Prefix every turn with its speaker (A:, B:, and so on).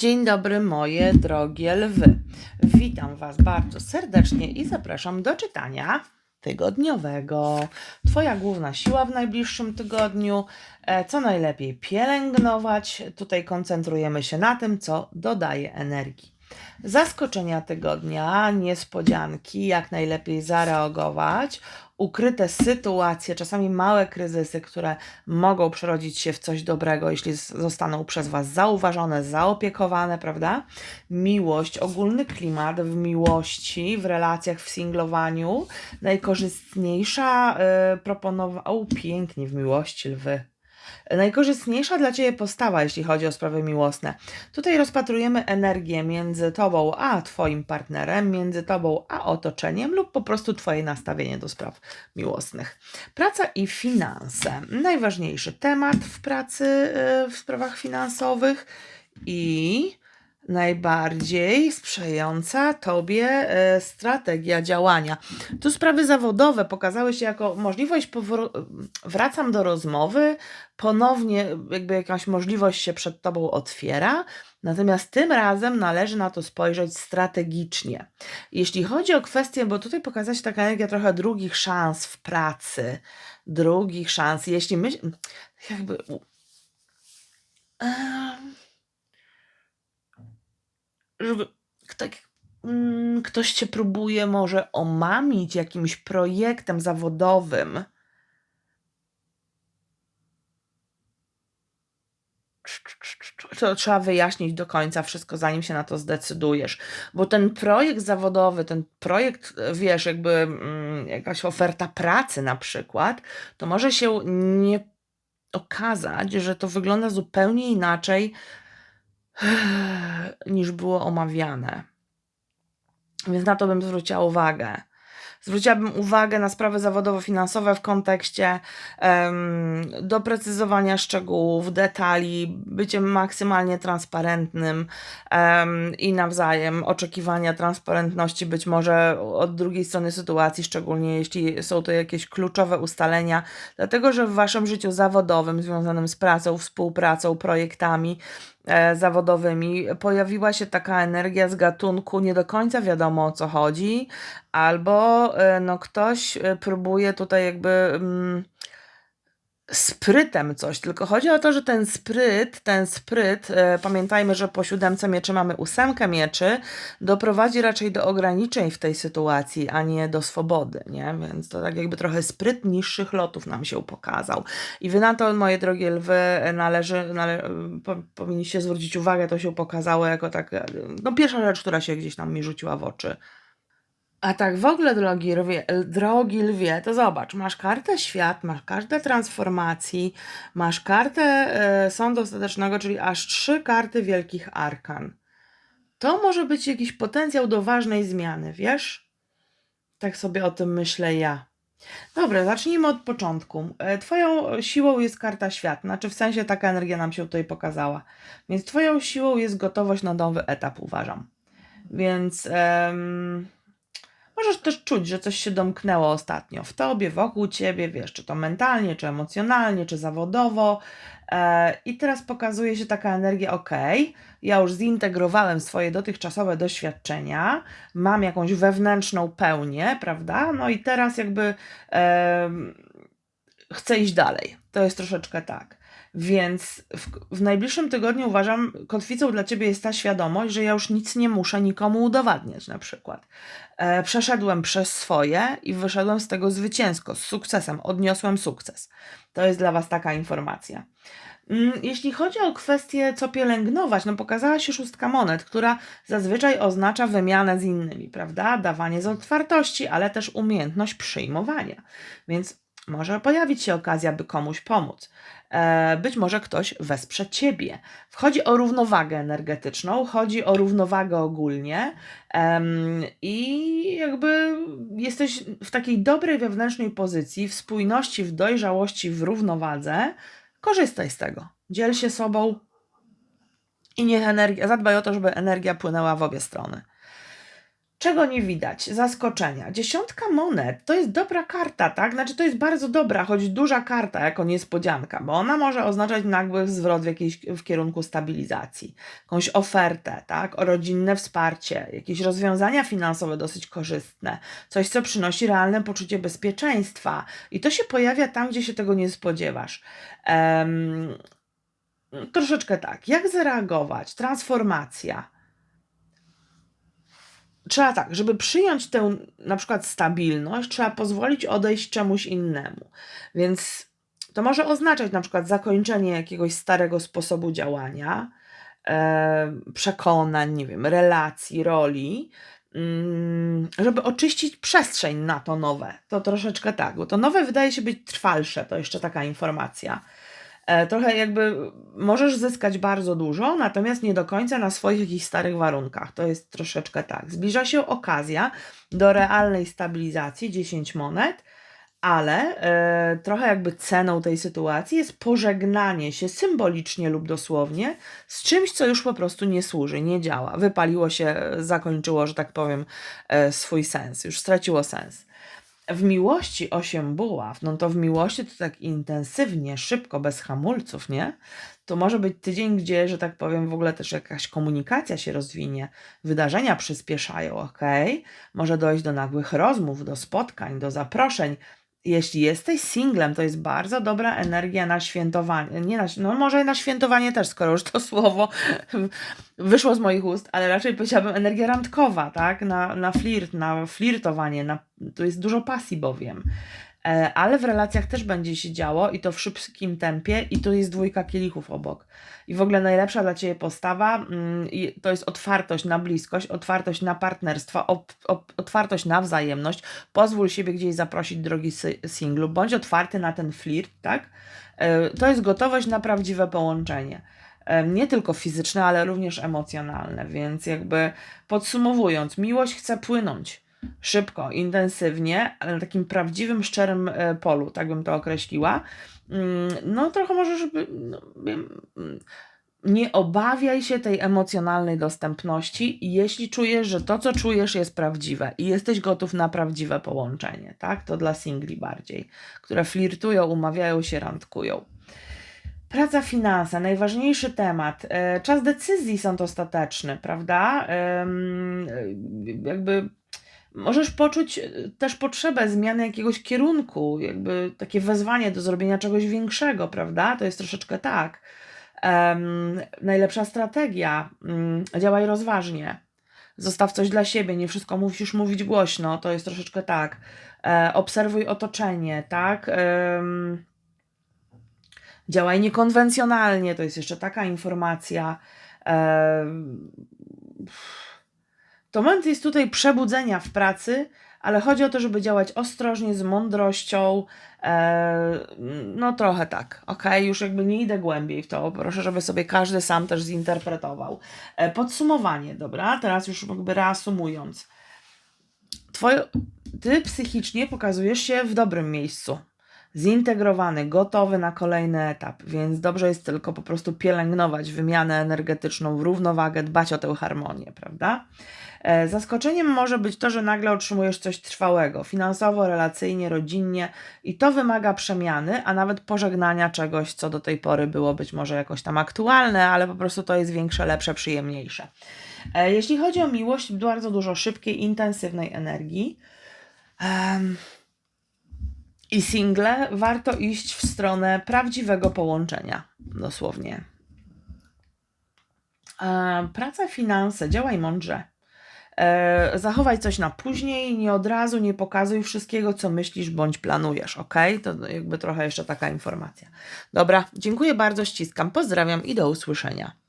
A: Dzień dobry, moje drogie lwy. Witam Was bardzo serdecznie i zapraszam do czytania tygodniowego. Twoja główna siła w najbliższym tygodniu, e, co najlepiej pielęgnować. Tutaj koncentrujemy się na tym, co dodaje energii. Zaskoczenia tygodnia, niespodzianki, jak najlepiej zareagować, ukryte sytuacje, czasami małe kryzysy, które mogą przerodzić się w coś dobrego, jeśli zostaną przez Was zauważone, zaopiekowane, prawda? Miłość, ogólny klimat w miłości, w relacjach, w singlowaniu. Najkorzystniejsza yy, proponowa... O, pięknie w miłości, lwy. Najkorzystniejsza dla Ciebie postawa, jeśli chodzi o sprawy miłosne. Tutaj rozpatrujemy energię między Tobą a Twoim partnerem, między Tobą a otoczeniem lub po prostu Twoje nastawienie do spraw miłosnych. Praca i finanse. Najważniejszy temat w pracy, yy, w sprawach finansowych i najbardziej sprzyjająca Tobie e, strategia działania. Tu sprawy zawodowe pokazały się jako możliwość, wracam do rozmowy, ponownie jakby jakaś możliwość się przed Tobą otwiera, natomiast tym razem należy na to spojrzeć strategicznie. Jeśli chodzi o kwestię, bo tutaj pokazała się taka energia trochę drugich szans w pracy, drugich szans, jeśli myśl, jakby... Em, żeby kto, mm, ktoś cię próbuje może omamić jakimś projektem zawodowym. To trzeba wyjaśnić do końca wszystko, zanim się na to zdecydujesz. Bo ten projekt zawodowy, ten projekt, wiesz, jakby mm, jakaś oferta pracy na przykład, to może się nie okazać, że to wygląda zupełnie inaczej niż było omawiane. Więc na to bym zwróciła uwagę. Zwróciłabym uwagę na sprawy zawodowo-finansowe w kontekście em, doprecyzowania szczegółów, detali, bycie maksymalnie transparentnym em, i nawzajem oczekiwania transparentności być może od drugiej strony sytuacji, szczególnie jeśli są to jakieś kluczowe ustalenia, dlatego że w waszym życiu zawodowym związanym z pracą, współpracą, projektami, zawodowymi pojawiła się taka energia z gatunku nie do końca wiadomo o co chodzi, albo e, no ktoś e, próbuje tutaj jakby mm, sprytem coś, tylko chodzi o to, że ten spryt, ten spryt, e, pamiętajmy, że po siódemce mieczy mamy ósemkę mieczy, doprowadzi raczej do ograniczeń w tej sytuacji, a nie do swobody, nie? Więc to tak jakby trochę spryt niższych lotów nam się pokazał. I wy na to, moje drogie lwy, należy, nale, po, powinniście zwrócić uwagę, to się pokazało jako tak, no pierwsza rzecz, która się gdzieś tam mi rzuciła w oczy. A tak w ogóle, drogi lwie, drogi lwie, to zobacz, masz kartę świat, masz kartę transformacji, masz kartę e, sądu ostatecznego, czyli aż trzy karty wielkich arkan. To może być jakiś potencjał do ważnej zmiany, wiesz? Tak sobie o tym myślę ja. Dobra, zacznijmy od początku. E, Twoją siłą jest karta świat, znaczy w sensie taka energia nam się tutaj pokazała. Więc Twoją siłą jest gotowość na nowy etap, uważam. Więc em, możesz też czuć, że coś się domknęło ostatnio w tobie, wokół ciebie, wiesz, czy to mentalnie, czy emocjonalnie, czy zawodowo. E, I teraz pokazuje się taka energia, ok, ja już zintegrowałem swoje dotychczasowe doświadczenia, mam jakąś wewnętrzną pełnię, prawda? No i teraz jakby em, chcę iść dalej. To jest troszeczkę tak. Więc w, w najbliższym tygodniu uważam, kotwicą dla ciebie jest ta świadomość, że ja już nic nie muszę nikomu udowadniać, na przykład. E, przeszedłem przez swoje i wyszedłem z tego zwycięsko, z sukcesem, odniosłem sukces. To jest dla Was taka informacja. Mm, Jeśli chodzi o kwestię, co pielęgnować, no pokazała się szóstka monet, która zazwyczaj oznacza wymianę z innymi, prawda? Dawanie z otwartości, ale też umiejętność przyjmowania. Więc może pojawić się okazja, by komuś pomóc. E, Być może ktoś wesprze ciebie. Chodzi o równowagę energetyczną, chodzi o równowagę ogólnie i jakby jesteś w takiej dobrej wewnętrznej pozycji, w spójności, w dojrzałości, w równowadze. Korzystaj z tego. Dziel się sobą i niech energia, zadbaj o to, żeby energia płynęła w obie strony. Czego nie widać? Zaskoczenia. Dziesiątka monet to jest dobra karta, tak? Znaczy to jest bardzo dobra, choć duża karta jako niespodzianka, bo ona może oznaczać nagły zwrot w, jakiejś, w kierunku stabilizacji, jakąś ofertę, tak? O rodzinne wsparcie, jakieś rozwiązania finansowe dosyć korzystne, coś, co przynosi realne poczucie bezpieczeństwa. I to się pojawia tam, gdzie się tego nie spodziewasz. Em, troszeczkę tak. Jak zareagować? Transformacja trzeba tak, żeby przyjąć tę na przykład stabilność, trzeba pozwolić odejść czemuś innemu. Więc to może oznaczać na przykład zakończenie jakiegoś starego sposobu działania, e, przekonań, nie wiem, relacji, roli, mm, żeby oczyścić przestrzeń na to nowe. To troszeczkę tak, bo to nowe wydaje się być trwalsze, to jeszcze taka informacja. E, trochę jakby możesz zyskać bardzo dużo, natomiast nie do końca na swoich jakichś starych warunkach. To jest troszeczkę tak. Zbliża się okazja do realnej stabilizacji 10 monet, ale e, trochę jakby ceną tej sytuacji jest pożegnanie się symbolicznie lub dosłownie z czymś, co już po prostu nie służy, nie działa. Wypaliło się, zakończyło, że tak powiem, e, swój sens, już straciło sens w miłości osiem buław, no to w miłości to tak intensywnie, szybko, bez hamulców, nie? To może być tydzień, gdzie, że tak powiem, w ogóle też jakaś komunikacja się rozwinie, wydarzenia przyspieszają, ok? Może dojść do nagłych rozmów, do spotkań, do zaproszeń, jeśli jesteś singlem, to jest bardzo dobra energia na świętowanie. Nie na, no może na świętowanie też, skoro już to słowo wyszło z moich ust, ale raczej powiedziałabym energia randkowa, tak? Na, na flirt, na flirtowanie, na, to jest dużo pasji bowiem. E, ale w relacjach też będzie się działo i to w szybkim tempie i tu jest dwójka kielichów obok. I w ogóle najlepsza dla Ciebie postawa mm, to jest otwartość na bliskość, otwartość na partnerstwo, otwartość na wzajemność. Pozwól siebie gdzieś zaprosić drogi singlu, bądź otwarty na ten flirt, tak? E, to jest gotowość na prawdziwe połączenie e, nie tylko fizyczne, ale również emocjonalne. Więc jakby podsumowując, miłość chce płynąć szybko, intensywnie, ale na takim prawdziwym, szczerym e, polu, tak bym to określiła. Mm, no trochę może, żeby no, mm, nie obawiaj się tej emocjonalnej dostępności, jeśli czujesz, że to, co czujesz, jest prawdziwe i jesteś gotów na prawdziwe połączenie, tak? To dla singli bardziej, które flirtują, umawiają się, randkują. Praca, finanse, najważniejszy temat. E, czas decyzji sąd ostateczny, prawda? Jakby możesz poczuć e, też potrzebę zmiany jakiegoś kierunku, jakby takie wezwanie do zrobienia czegoś większego, prawda? To jest troszeczkę tak. Um, najlepsza strategia. Um, działaj rozważnie. Zostaw coś dla siebie, nie wszystko musisz mówić głośno, to jest troszeczkę tak. E, obserwuj otoczenie, tak? działaj niekonwencjonalnie, to jest jeszcze taka informacja. E, to moment jest tutaj przebudzenia w pracy, ale chodzi o to, żeby działać ostrożnie, z mądrością. E, no trochę tak, ok? Już jakby nie idę głębiej w to. Proszę, żeby sobie każdy sam też zinterpretował. E, podsumowanie, dobra? Teraz już jakby reasumując. Twoje, ty psychicznie pokazujesz się w dobrym miejscu. Zintegrowany, gotowy na kolejny etap, więc dobrze jest tylko po prostu pielęgnować wymianę energetyczną równowagę, dbać o tę harmonię, prawda? E, zaskoczeniem może być to, że nagle otrzymujesz coś trwałego, finansowo, relacyjnie, rodzinnie i to wymaga przemiany, a nawet pożegnania czegoś, co do tej pory było być może jakoś tam aktualne, ale po prostu to jest większe, lepsze, przyjemniejsze. E, jeśli chodzi o miłość, bardzo dużo szybkiej, intensywnej energii. Um, i single, warto iść w stronę prawdziwego połączenia, dosłownie. Praca, finanse, działaj mądrze. E, zachowaj coś na później, nie od razu, nie pokazuj wszystkiego, co myślisz bądź planujesz, ok? To jakby trochę jeszcze taka informacja. Dobra, dziękuję bardzo, ściskam, pozdrawiam i do usłyszenia.